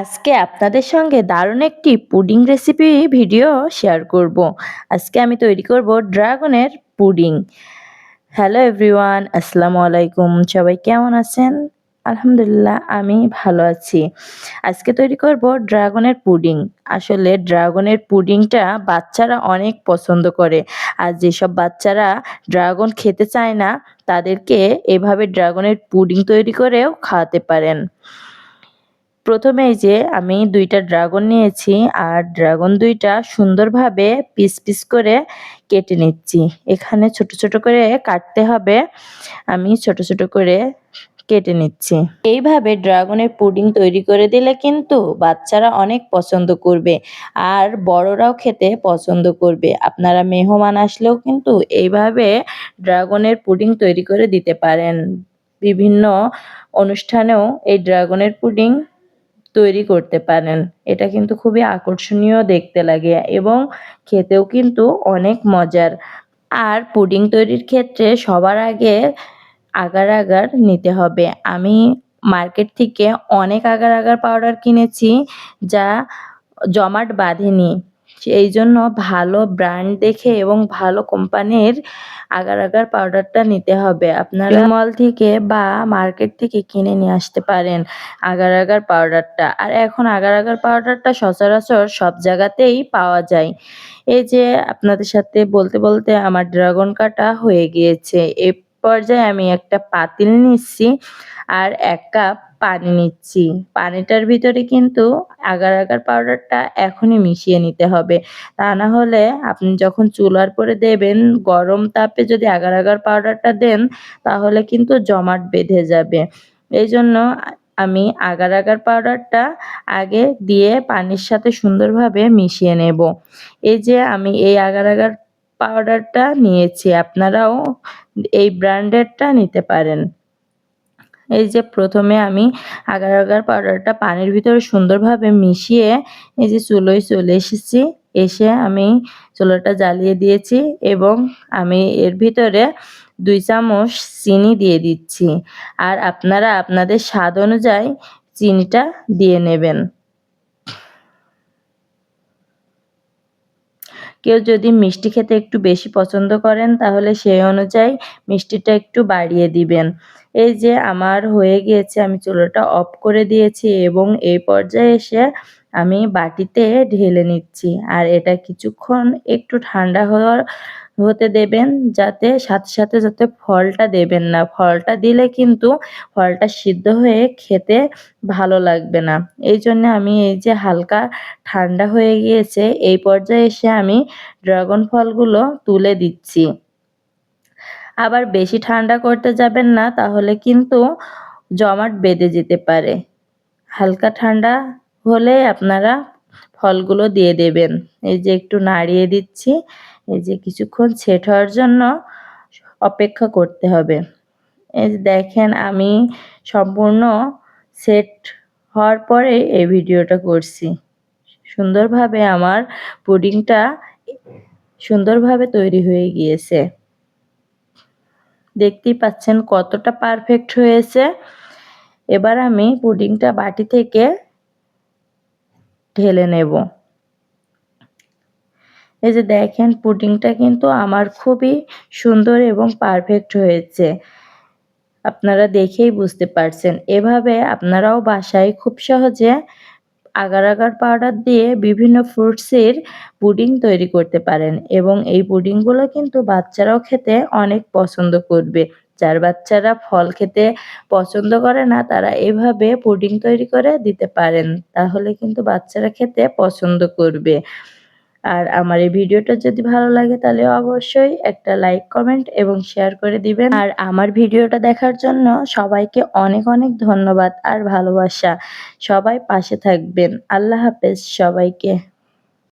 আজকে আপনাদের সঙ্গে দারুণ একটি পুডিং রেসিপি ভিডিও শেয়ার করব। আজকে আমি তৈরি করব ড্রাগনের পুডিং। হ্যালো এভরিওয়ান আসসালামু আলাইকুম। সবাই কেমন আছেন? আলহামদুলিল্লাহ, আমি ভালো আছি। আজকে তৈরি করব ড্রাগনের পুডিং। আসলে ড্রাগনের পুডিংটা বাচ্চারা অনেক পছন্দ করে। আর যেসব বাচ্চারা ড্রাগন খেতে চায় না, তাদেরকে এভাবে ড্রাগনের পুডিং তৈরি করেও খাওয়াতে পারেন। প্রথমে এই যে আমি দুইটা ড্রাগন নিয়েছি আর ড্রাগন দুইটা সুন্দরভাবে পিস পিস করে কেটে নিচ্ছি। এখানে ছোট ছোট করে কাটতে হবে। আমি ছোট ছোট করে কেটে নিচ্ছি। এইভাবে ড্রাগনের পুডিং তৈরি করে দিলে কিন্তু বাচ্চারা অনেক পছন্দ করবে আর বড়রাও খেতে পছন্দ করবে। আপনারা মেহমান আসলেও কিন্তু এইভাবে ড্রাগনের পুডিং তৈরি করে দিতে পারেন। বিভিন্ন অনুষ্ঠানেও এই ড্রাগনের পুডিং তৈরি করতে পারেন। এটা কিন্তু খুবই আকর্ষণীয় দেখতে লাগে এবং খেতেও কিন্তু অনেক মজার। আর পুডিং তৈরির ক্ষেত্রে সবার আগে আগার আগার নিতে হবে। আমি মার্কেট থেকে অনেক আগার আগার পাউডার কিনেছি যা জমাট বাঁধেনি। এই জন্য ভালো ব্র্যান্ড দেখে এবং ভালো কোম্পানির আগার আগার পাউডারটা নিতে হবে। আপনারা মল থেকে বা মার্কেট থেকে কিনে নিয়ে আসতে পারেন আগার আগার পাউডারটা আর এখন আগার আগার পাউডারটা সচরাচর সব জায়গাতেই পাওয়া যায়। এই যে আপনাদের সাথে বলতে বলতে আমার ড্রাগন কাটা হয়ে গিয়েছে। এ পর্যায়ে আমি একটা পাতিল নিচ্ছি আর এক কাপ পানি নিচ্ছি। পানিটার ভিতরে কিন্তু আগার আগার পাউডারটা এখনই মিশিয়ে নিতে হবে। তা না হলে আপনি যখন চুলার পরে দেবেন, গরম তাপে যদি আগার আগার পাউডারটা দেন, তাহলে কিন্তু জমাট বেঁধে যাবে। এই জন্য আমি আগার আগার পাউডারটা আগে দিয়ে পানির সাথে সুন্দরভাবে মিশিয়ে নেব। এই যে আমি এই আগার আগার পাউডারটা নিয়েছি, আপনারাও এই ব্র্যান্ডেরটা নিতে পারেন। এই যে প্রথমে আমি আগার আগার পাউডারটা পানির ভিতরে সুন্দরভাবে মিশিয়ে এই যে চুলোয় চলে এসেছি। এসে আমি চুলোটা জ্বালিয়ে দিয়েছি এবং আমি এর ভিতরে দুই চামচ চিনি দিয়ে দিচ্ছি। আর আপনারা আপনাদের স্বাদ অনুযায়ী চিনিটা দিয়ে নেবেন। কেউ যদি মিষ্টি খেতে একটু বেশি পছন্দ করেন, তাহলে সেই অনুযায়ী মিষ্টিটা একটু বাড়িয়ে দিবেন। এই যে আমার হয়ে গিয়েছে, আমি চুলোটা অফ করে দিয়েছি এবং এই পর্যায়ে এসে আমি বাটিতে ঢেলে নিচ্ছি। আর এটা কিছুক্ষণ একটু ঠান্ডা হওয়ার হতে দেবেন যাতে, সাথে সাথে যাতে ফলটা দেবেন না। ফলটা দিলে কিন্তু ফলটা সিদ্ধ হয়ে খেতে ভালো লাগবে না। এই জন্য আমি এই যে হালকা ঠান্ডা হয়ে গিয়েছে, এই পর্যায়ে এসে আমি ড্রাগন ফলগুলো তুলে দিচ্ছি। আবার বেশি ঠান্ডা করতে যাবেন না, তাহলে কিন্তু জমাট বেঁধে যেতে পারে। হালকা ঠান্ডা হলে আপনারা ফলগুলো দিয়ে দেবেন। এই যে একটু নাড়িয়ে দিচ্ছি। এই যে কিছুক্ষণ সেট হওয়ার জন্য অপেক্ষা করতে হবে। এই যে দেখেন আমি সম্পূর্ণ সেট হওয়ার পরে এই ভিডিওটা করছি। সুন্দরভাবে আমার পুডিংটা সুন্দরভাবে তৈরি হয়ে গিয়েছে। দেখতেই পাচ্ছেন কতটা পারফেক্ট হয়েছে। এবার আমি পুডিংটা বাটি থেকে ঢেলে নেব। এই যে দেখেন, পুডিংটা কিন্তু আমার খুবই সুন্দর এবং পারফেক্ট হয়েছে। আপনারা দেখেই বুঝতে পারছেন। এভাবে আপনারাও বাসায় খুব সহজে আগার আগার পাউডার দিয়ে বিভিন্ন ফ্রুটসের পুডিং তৈরি করতে পারেন এবং এই পুডিংগুলো কিন্তু বাচ্চারাও খেতে অনেক পছন্দ করবে। যার বাচ্চারা ফল খেতে পছন্দ করে না, তারা এভাবে পুডিং তৈরি করে দিতে পারেন। তাহলে কিন্তু বাচ্চারা খেতে পছন্দ করবে। আর আমার এই ভিডিওটা যদি ভালো লাগে তাহলে অবশ্যই একটা লাইক কমেন্ট এবং শেয়ার করে দিবেন। আর আমার ভিডিওটা দেখার জন্য সবাইকে অনেক অনেক ধন্যবাদ আর ভালোবাসা। সবাই পাশে থাকবেন। আল্লাহ হাফেজ সবাইকে।